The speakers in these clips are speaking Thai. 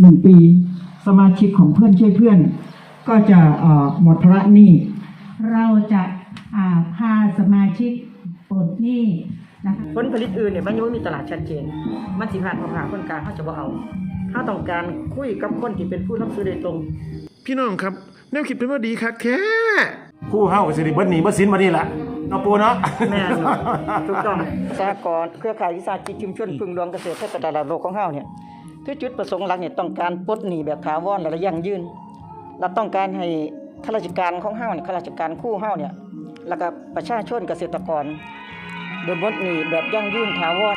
หนึ่งปี สมาชิกของเพื่อนช่วยเพื่อน ก็จะเอ่อหมดภาระหนี้ เราจะอ่าพาสมาชิกปลดหนี้นะคะผลผลิตอื่นเนี่ยมันยังไม่มีตลาดชัดเจน มันสิผ่านพ่อค้าคนกลางเขาจะบ่เอาเขาต้องการคุยกับคนที่เป็นผู้รับซื้อโดยตรง พี่น้องครับ แนวคิดเป็นว่าดีคักแท้คู่เฮาก็สิได้เบิดหนี้เบิดสินมานี่ล่ะเนาะปูเนาะแม่นอยู่ถูกต้องสหกรณ์เครือข่ายวิสาหกิจชุมชนพึ่งรวมเกษตรและตลาดโลกของเฮาเนี่ย คือจุดประสงค์หลักเนี่ยต้องการปลดหนี้แบบถาวรและยั่งยืนเราต้องการให้ข้าราชการของเฮาเนี่ยข้าราชการคู่เฮาเนี่ยแล้วก็ประชาชนเกษตรกรโดยปลดหนี้แบบยั่งยืนถาวร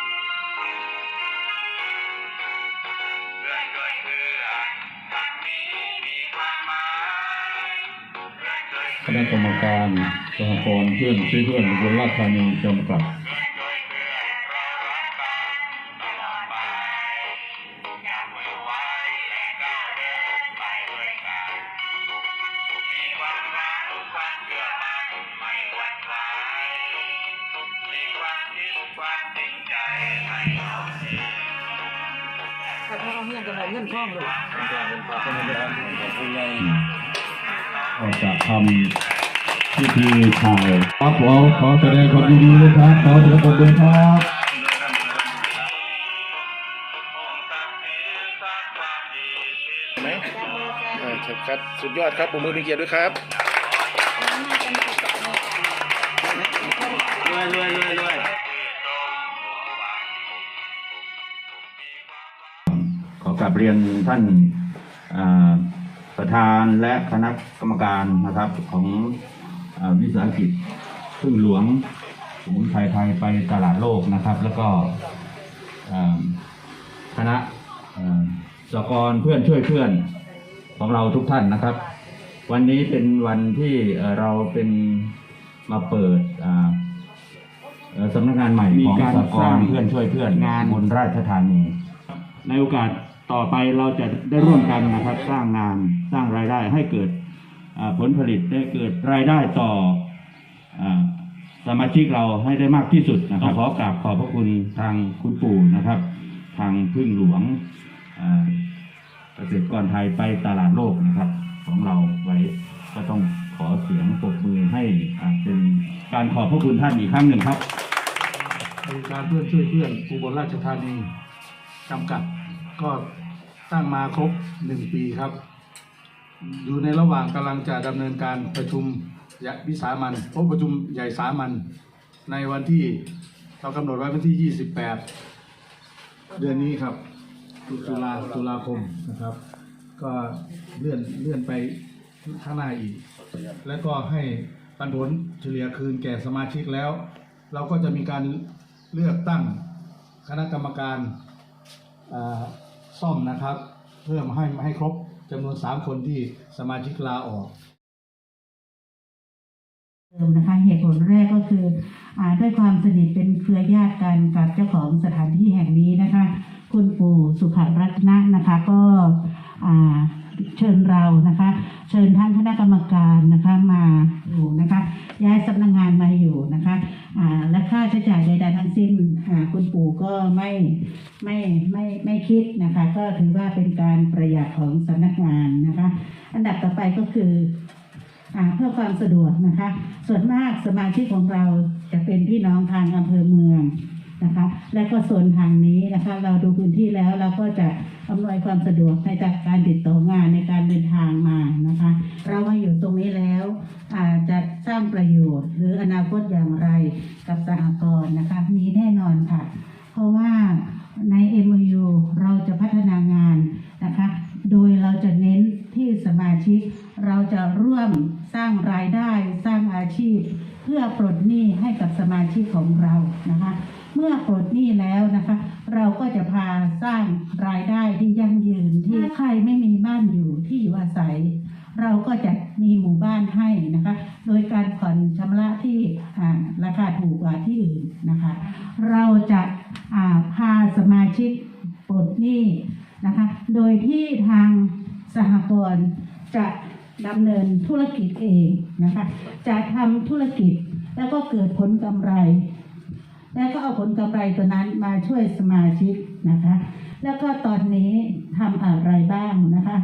คณะกรรมการสหกรณ์เพื่อนช่วยเพื่อนบลราชธานีจำกัด เขาเอาเงินกันเลยเงินทองเลยออกจากทำพิธีข่าวครับขอขอแสดงความยินดีด้วยครับขอแสดงความยินดีครับไหมเออครับสุดยอดครับผมมือเป็นเกียรติด้วยครับ กลับเรียนท่านอ่าประธานและคณะกรรมการนะครับของอาวิสาหกิจพึ่งหลวงสมุนไพรไทยไปตลาดโลกนะครับ แล้วก็อ่าคณะอ่าสหกรณ์เพื่อนช่วยเพื่อนของเราทุกท่านนะครับ วันนี้เป็นวันที่เอ่อเราเป็นมาเปิดอ่าเอ่อสำนักงานใหม่มีของการสหกรณ์สร้างเพื่อนช่วยเพื่อนงานบนราชธานีในโอกาส ต่อไปเราจะได้ร่วมกันนะครับ สร้างงานสร้างรายได้ให้เกิดอ่าผลผลิตได้เกิดรายได้ต่ออาสมาชิกเราให้ได้มากที่สุดนะครับขอกราบขอบพระคุณทางคุณปู่นะครับ ทางพึ่งหลวงอ่าเกษตรกรไทยไปตลาดโลกนะครับ ของเราไว้ก็ต้องขอเสียงปรบมือให้อ่าเป็นการขอบพระคุณท่านอีกครั้งหนึ่งครับบริการเพื่อนช่วยเพื่อนอุบลราชธานีจำกัด ก็ตั้งมาครบหนึ่งปีครับ อยู่ในระหว่างกำลังจะดำเนินการประชุมใหญ่วิสามันพบประชุมใหญ่สามัญในวันที่เรากำหนดไว้วันที่ 28 เดือนนี้ครับ ตุลาตุลาคมนะครับ ก็เลื่อนเลื่อนไปข้างหน้าอีก แล้วก็ให้ปันผลเฉลี่ยคืนแก่สมาชิกแล้ว เราก็จะมีการเลือกตั้งคณะกรรมการอ่า ซ่อมนะครับ เพิ่มให้ให้ครบจำนวน 3 คนที่สมาชิกลาออกเดิมนะคะเหตุผลแรกก็คืออด้วยความสนิทเป็นเครือญาติกันกับเจ้าของสถานที่แห่งนี้นะคะ คุณปู่สุขรัตนะนะคะก็เชิญเรานะคะ เชิญท่านคณะกรรมการนะคะมาอยู่นะคะ ย้ายสำนักงงานมาอยู่นะคะอ่าและค่าใช้จ่ายใดๆทั้งสิ้นอ่าคุณปู่ก็ไม่ไม่ไม่ไม่คิดนะคะ ก็ถือว่า เป็นการประหยัดของสำนักงานนะคะ อันดับต่อไปก็คืออเพื่อความสะดวกนะคะ ส่วนมากสมาชิกของเราจะเป็นพี่น้องทางอำเภอเมืองนะคะ และก็โซนทางนี้นะคะ เราดูพื้นที่แล้วเราก็จะอำนวยความสะดวกในการติดต่องานในการเดินทางมานะคะ เรามาอยู่ตรงนี้แล้วอาจะสร้างประโยชน์ หรืออนาคตอย่างไรกับสหกรณ์นะคะ มีแน่นอนค่ะ เพราะว่า ใน MOU เราจะพัฒนางานนะคะ โดยเราจะเน้นที่สมาชิก เราจะร่วมสร้างรายได้สร้างอาชีพ เพื่อปลดหนี้ให้กับสมาชิกของเรานะคะ เมื่อปลดหนี้แล้วนะคะ เราก็จะพาสร้างรายได้ที่ยั่งยืนที่ใครไม่มีบ้านอยู่ที่อยู่อาศัย เราก็จะมีหมู่บ้านให้นะคะ โดยการผ่อนชำระที่ราคาถูกกว่าที่อื่นนะคะ เราจะาพาสมาชิกปลดหนี้นะคะ โดยที่ทางสหกรณ์จะดำเนินธุรกิจเองนะคะ จะทำธุรกิจแล้วก็เกิดผลกำไร แล้วก็เอาผลกำไรตัวนั้นมาช่วยสมาชิกนะคะ แล้วก็ตอนนี้ทำอะไรบ้างนะคะ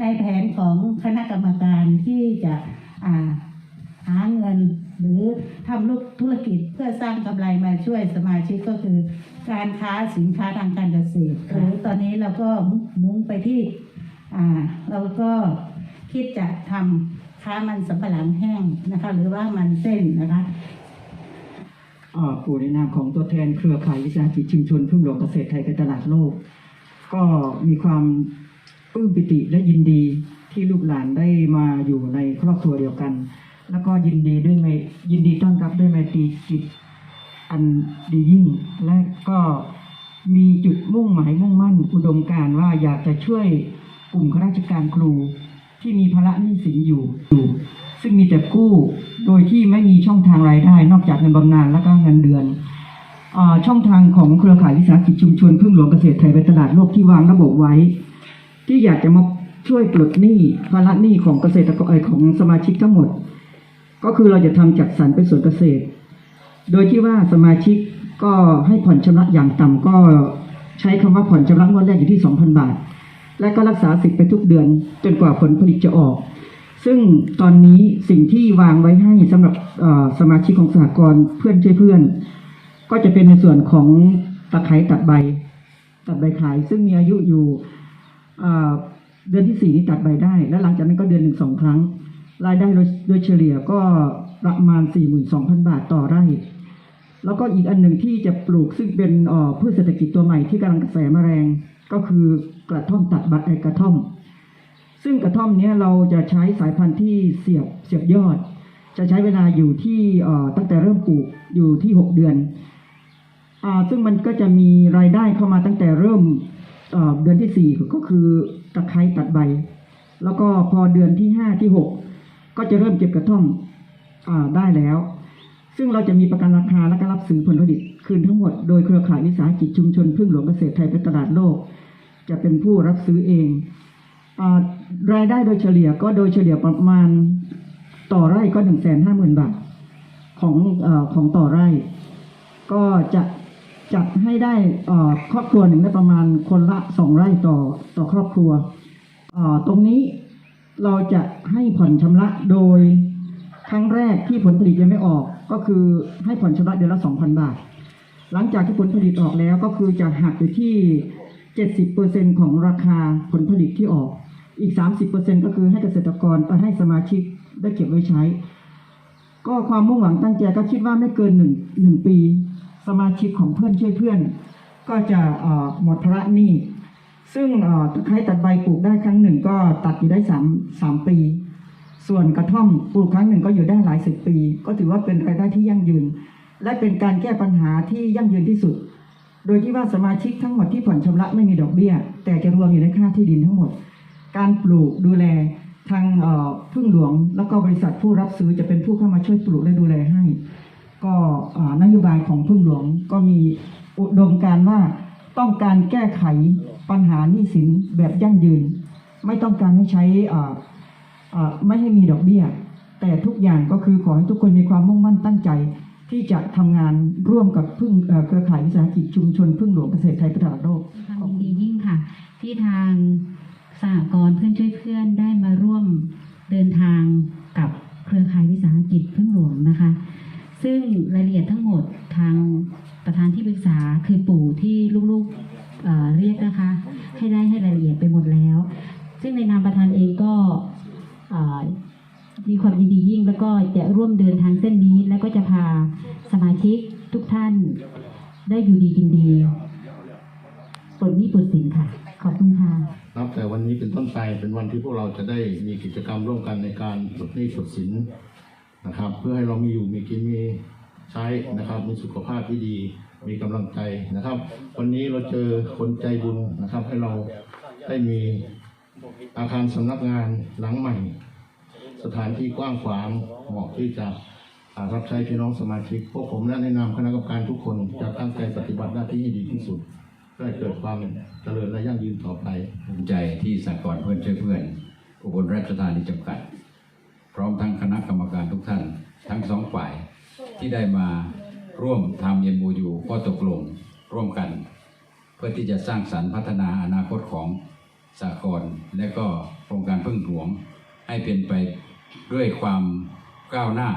ในแผนของคณะกรรมการที่จะอ่าหาเงินหรือทำลูกธุรกิจเพื่อสร้างกำไรมาช่วยสมาชิกก็คือ การค้าสินค้าทางการเกษตรหรือตอนนี้เราก็มุ่งไปที่อ่าเราก็คิดจะทำค้ามันสำปะหลังแห้งนะคะ หรือว่ามันเส้นนะคะอ่าผู้ในนามของตัวแทนเครือข่ายวิสาหกิจชุมชนพึ่งหลวงเกษตรไทยในตลาดโลก ก็มีความ ลื้มปิติและยินดีที่ลูกหลานได้มาอยู่ในครอบครัวเดียวกัน แล้วก็ยินดีด้วยไมยินดีต้อนรับด้วยไมตรีจิตอันดียิ่ง และก็มีจุดมุ่งหมายมุ่งมั่นอุดมการว่าอยากจะช่วยกลุ่มข้าราชการครูที่มีภาระหนี้สินอยู่อยู่ ซึ่งมีแต่กู้โดยที่ไม่มีช่องทางรายได้ นอกจากเงินบำนาญและก็เงินเดือนอช่องทางของเครือข่ายวิสาหกิจชุมชนพึ่งหลวงเกษตรไทยไปตลาดโลกที่วางระบบไว้ ที่อยากจะมาช่วยปลดหนี้ภาระหนี้ของเกษตรกรเอ่อของสมาชิกทั้งหมด ก็คือเราจะทำจัดสรรไปส่วนเกษตร โดยที่ว่าสมาชิกก็ให้ผ่อนชำระอย่างต่ำก็ใช้คำว่าผ่อนชำระงวดแรกอยู่ที่ 2,000 บาท และก็รักษาสิทธิ์ไปทุกเดือน จนกว่าผลผลิตจะออก ซึ่งตอนนี้สิ่งที่วางไว้ให้สำหรับสมาชิกของสหกรณ์เพื่อนช่วยเพื่อน ก็จะเป็นในส่วนของตะไคร้ตัดใบ ตัดใบขาย ซึ่งมีอายุอยู่ เดือนที่สี่นี้ตัดใบได้ และหลังจากนั้นก็เดือนหนึ่งสองครั้ง รายได้โดยเฉลี่ยก็ประมาณ 42,000 บาทต่อไร่ แล้วก็อีกอันหนึ่งที่จะปลูกซึ่งเป็นพืชเศรษฐกิจตัวใหม่ที่กำลังกระแสมาแรงก็คือกระท่อมตัดบัตรไอกระท่อม ซึ่งกระท่อมนี้เราจะใช้สายพันธุ์ที่เสียบเสียบยอด จะใช้เวลาอยู่ที่ตั้งแต่เริ่มปลูกอยู่ที่ 6 เดือนอซึ่งมันก็จะมีรายได้เข้ามาตั้งแต่เริ่ม เดือนที่4ก็คือตะไคร้ตัดใบ แล้วก็พอเดือนที่5ที่6ก็จะเริ่มเก็บกระท่อมอได้แล้ว ซึ่งเราจะมีประกันราคาและก็รับซื้อผลผลิตคืนทั้งหมดโดยเครือข่ายวิสาหกิจชุมชนพึ่งหลวงเกษตรไทยเป็นตลาดโลก จะเป็นผู้รับซื้อเองอรายได้โดยเฉลี่ยก็โดยเฉลี่ยประมาณต่อไร่ก็หนึ่งแสนห้าหมื่นบาทของอของต่อไร่ ก็จะ จัดให้ได้ครอบครัวหนึ่งได้ประมาณคนละสองไร่ต่อต่อครอบครัว ตรงนี้เราจะให้ผ่อนชำระโดยครั้งแรกที่ผลผลิตยังไม่ออกก็คือให้ผ่อนชำระเดือนละสองพันบาท หลังจากที่ผลผลิตออกแล้วก็คือจะหักอยู่ที่70%ของราคาผลผลิตที่ออก อีก30%ก็คือให้เกษตรกรไปให้สมาชิกได้เก็บไว้ใช้ ก็ความมุ่งหวังตั้งใจก็คิดว่าไม่เกินหนึ่งหนึ่งปี สมาชิกของเพื่อนช่วยเพื่อน ก็จะหมดภาระหนี้ ซึ่งเอ่อตะไคร้ตัดใบปลูกได้ครั้งหนึ่งก็ตัดอยู่ได้สามสามปี ส่วนกระท่อมปลูกครั้งหนึ่งก็อยู่ได้หลายสิบปี ก็ถือว่าเป็นรายได้ที่ยั่งยืน และเป็นการแก้ปัญหาที่ยั่งยืนที่สุด โดยที่ว่าสมาชิกทั้งหมดที่ผ่อนชำระไม่มีดอกเบี้ย แต่จะรวมอยู่ในค่าที่ดินทั้งหมด การปลูกดูแลทางพึ่งหลวง แล้วก็บริษัทผู้รับซื้อจะเป็นผู้เข้ามาช่วยปลูกและดูแลให้ ก็อ่านโยบายของพึ่งหลวงก็มีอุดมการว่าต้องการแก้ไขปัญหาหนี้สินแบบยั่งยืน ไม่ต้องการให้ใช้ไม่ให้มีดอกเบี้ย แต่ทุกอย่างก็คือขอให้ทุกคนมีความมุ่งมั่นตั้งใจ ที่จะทำงานร่วมกับพึ่งเครือข่ายวิสาหกิจชุมชนพึ่งหลวงเกษตรไทยพัฒนาโลกความดียิ่งค่ะ ที่ทางสหกรณ์เพื่อนช่วยเพื่อนได้มาร่วมเดินทางกับเครือข่ายวิสาหกิจพึ่งหลวงนะคะ ซึ่งรายละเอียดทั้งหมดทางประธานที่ปรึกษาคือปู่ที่ลูกๆเเรียกนะคะ ให้ได้ให้รายละเอียดไปหมดแล้ว ซึ่งในนามประธานเองก็มีความยินดียิ่ง แล้วก็จะร่วมเดินทางเส้นนี้ แล้วก็จะพาสมาชิกทุกท่านได้อยู่ดีกินดีปลดหนี้ปลดสินค่ะ ขอบคุณค่ะนับแต่วันนี้เป็นต้นไปเป็นวันที่พวกเราจะได้มีกิจกรรมร่วมกันในการปลดหนี้ปลดสิน นะครับ เพื่อให้เรามีอยู่มีกินมีใช้นะครับมีสุขภาพที่ดี มีกำลังใจนะครับ วันนี้เราเจอคนใจบุญนะครับ ให้เราได้มีอาคารสำนักงานหลังใหม่ สถานที่กว้างขวางเหมาะที่จะรับใช้พี่น้องสมาชิกพวกผมและในะนาคณะกรรมการทุกคนจะตั้งใจปฏิบัติหน้าที่ให้ดีที่สุดเพื่อเกิดความเจริญและยั่งยืนต่อไปภูมิใจที่สากลเพื่อนช่วยเพื่อนอุบลราชธานีจำกัด พร้อมทั้งคณะกรรมการทุกท่าน ทั้งสองฝ่ายที่ได้มาร่วมทำเอ็มโอยู่ข้อตกลงร่วมกัน เพื่อที่จะสร้างสรรค์พัฒนาอนาคตของสากลและก็โครงการพึ่งหลวงให้เป็นไปด้วยความก้าวหน้า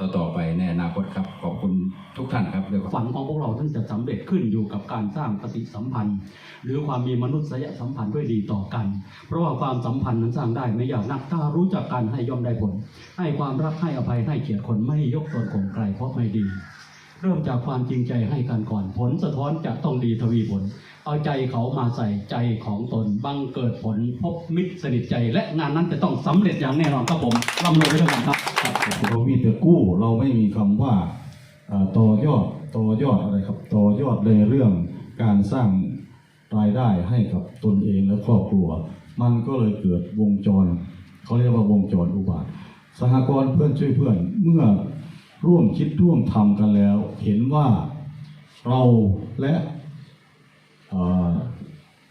ต่อๆไปในอนาคตครับ ขอบคุณทุกท่านครับด้วยฝันของพวกเราท่านจะสำเร็จขึ้นอยู่กับการสร้างปฏิสัมพันธ์ หรือความมีมนุษยสัมพันธ์ด้วยดีต่อกัน เพราะว่าความสัมพันธ์นั้นสร้างได้ไม่ยากนักถ้ารู้จักกันให้ย่อมได้ผล ให้ความรักให้อภัยให้เกียรติคนไม่ยกตนข่มใครเพราะไม่ดี เริ่มจากความจริงใจให้กันก่อนผลสะท้อนจะต้องดีทวีผลเอาใจเขามาใส่ใจของตนบังเกิดผลพบมิตรสนิทใจ และงานนั้นจะต้องสำเร็จอย่างแน่นอนครับผมร่ำรวยไปด้วยกันครับ เรามีแต่กู้เราไม่มีคำว่าต่อยอดต่อยอดอะไรครับต่อยอดในเรื่องการสร้างรายได้ให้กับตนเองและครอบครัว มันก็เลยเกิดวงจรเขาเรียกว่าวงจรอุบาท สหกรณ์เพื่อนช่วยเพื่อนเมื่อร่วมคิดร่วมทำกันแล้ว เห็นว่าเราและเอ่อ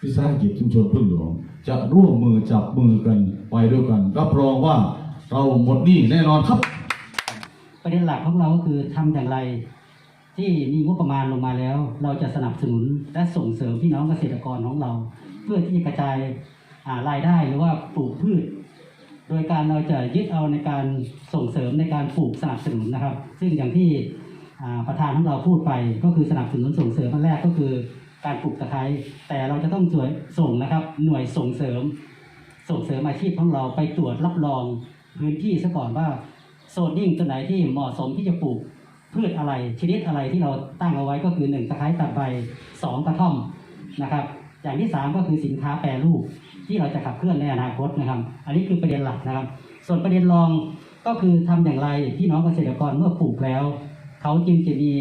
วิสาหกิจชุมชนพึ่งหลวง จะร่วมมือจับมือกันไปด้วยกันรับรองว่า เราหมดหนี้แน่นอนครับ ประเด็นหลักของเราก็คือทำอย่างไร ที่มีงบประมาณลงมาแล้ว เราจะสนับสนุนและส่งเสริมพี่น้องเกษตรกรของเรา เพื่อที่จะกระจายอ่ารายได้หรือว่าปลูกพืช โดยการเราจะยึดเอาในการส่งเสริมในการปลูกสนับสนุนนะครับ ซึ่งอย่างที่อ่าประธานของเราพูดไปก็คือสนับสนุนส่งเสริมอันแรกก็คือการปลูกตะไคร้แต่เราจะต้องช่วยส่งนะครับ หน่วยส่งเสริม ส่งเสริมอาชีพของเราไปตรวจรับรอง พื้นที่ซะก่อนว่าโซนนิ่งตัวไหนที่เหมาะสมที่จะปลูกพืชอะไรชนิดอะไรที่เราตั้งเอาไว้ก็คือหนึ่งตะไคร้ตัดใบสองกระท่อมนะครับ อย่างที่สามก็คือสินค้าแปรรูปที่เราจะขับเคลื่อนในอนาคตนะครับ อันนี้คือประเด็นหลักนะครับ ส่วนประเด็นรองก็คือทำอย่างไรพี่น้องเกษตรกรเมื่อปลูกแล้ว เขาจึงจะมี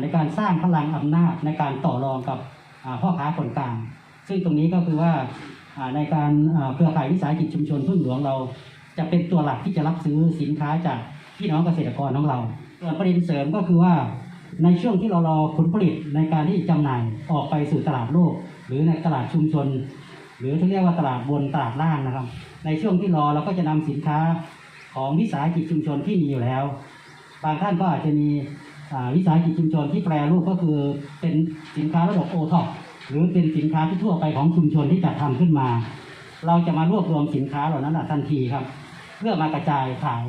ในการสร้างพลังอำนาจในการต่อรองกับพ่อค้าคนกลาง ซึ่งตรงนี้ก็คือว่าในการเครือข่ายวิสาหกิจชุมชนพึ่งหลวงเรา จะเป็นตัวหลักที่จะรับซื้อสินค้าจากพี่น้องเกษตรกรของเราส่วนประเด็นเสริมก็คือว่าในช่วงที่เรารอผลผลิตในการที่จำหน่ายออกไปสู่ตลาดโลก หรือในตลาดชุมชน หรือที่เรียกว่าตลาดบนตลาดล่างนะครับ ในช่วงที่รอเราก็จะนำสินค้าของวิสาหกิจชุมชนที่มีอยู่แล้ว บางท่านก็อาจจะมีวิสาหกิจชุมชนที่แปรรูปก็คือเป็นสินค้าระดับโอท็อปหรือเป็นสินค้าที่ทั่วไปของชุมชนที่จัดทำขึ้นมา เราจะมารวบรวมสินค้าเหล่านั้นทันทีครับ เพื่อมากระจายขาย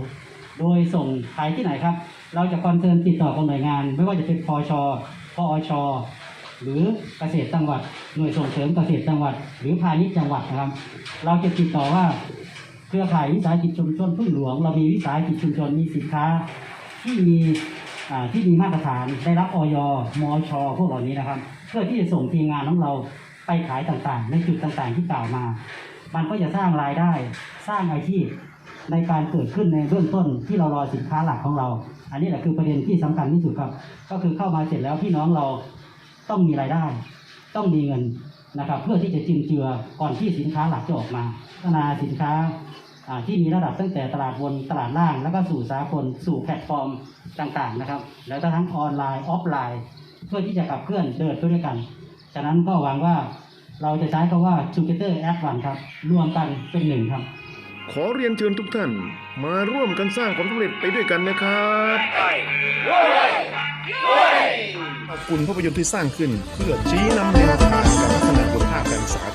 โดยส่งขายที่ไหนครับ เราจะคอนเซิร์นติดต่อกับหน่วยงาน ไม่ว่าจะเป็นพชพอชหรือเกษตรจังหวัด หน่วยส่งเสริมเกษตรจังหวัด หรือพาณิชย์จังหวัดนะครับ เราจะติดต่อว่าเครือข่ายวิสาหกิจชุมชนพึ่งหลวง เรามีวิสาหกิจชุมชนมีสินค้าที่มีที่มีมาตรฐานได้รับออยมอชพวกเหล่านี้นะครับ เพื่อที่จะส่งทีมงานของเราไปขายต่างๆ ในจุดต่างๆที่กล่าวมา มันก็จะสร้างรายได้สร้างอาชีพ ในการเกิดขึ้นในเบื้องต้นที่เรารอสินค้าหลักของเรา อันนี้แหละคือประเด็นที่สำคัญที่สุดครับ ก็คือเข้ามาเสร็จแล้วพี่น้องเราต้องมีรายได้ ต้องมีเงินนะครับ เพื่อที่จะจุนเจือก่อนที่สินค้าหลักจะออกมาพัฒนาสินค้าที่มีระดับตั้งแต่ตลาดบนตลาดล่าง แล้วก็สู่สากลสู่แพลตฟอร์มต่างๆนะครับ แล้วทั้งออนไลน์ออฟไลน์ เพื่อที่จะขับเคลื่อนเดินไปด้วยกันฉะนั้นก็หวังว่าเราจะใช้คำว่า together as one ครับ รวมกันเป็นหนึ่งครับ ขอเรียนเชิญทุกท่าน มาร่วมกันสร้างความสำเร็จไปด้วยกันนะครับขอบคุณภาพยนตร์ที่สร้างขึ้น เพื่อชี้นำแนวทางการพัฒนาคุณภาพการศึกษา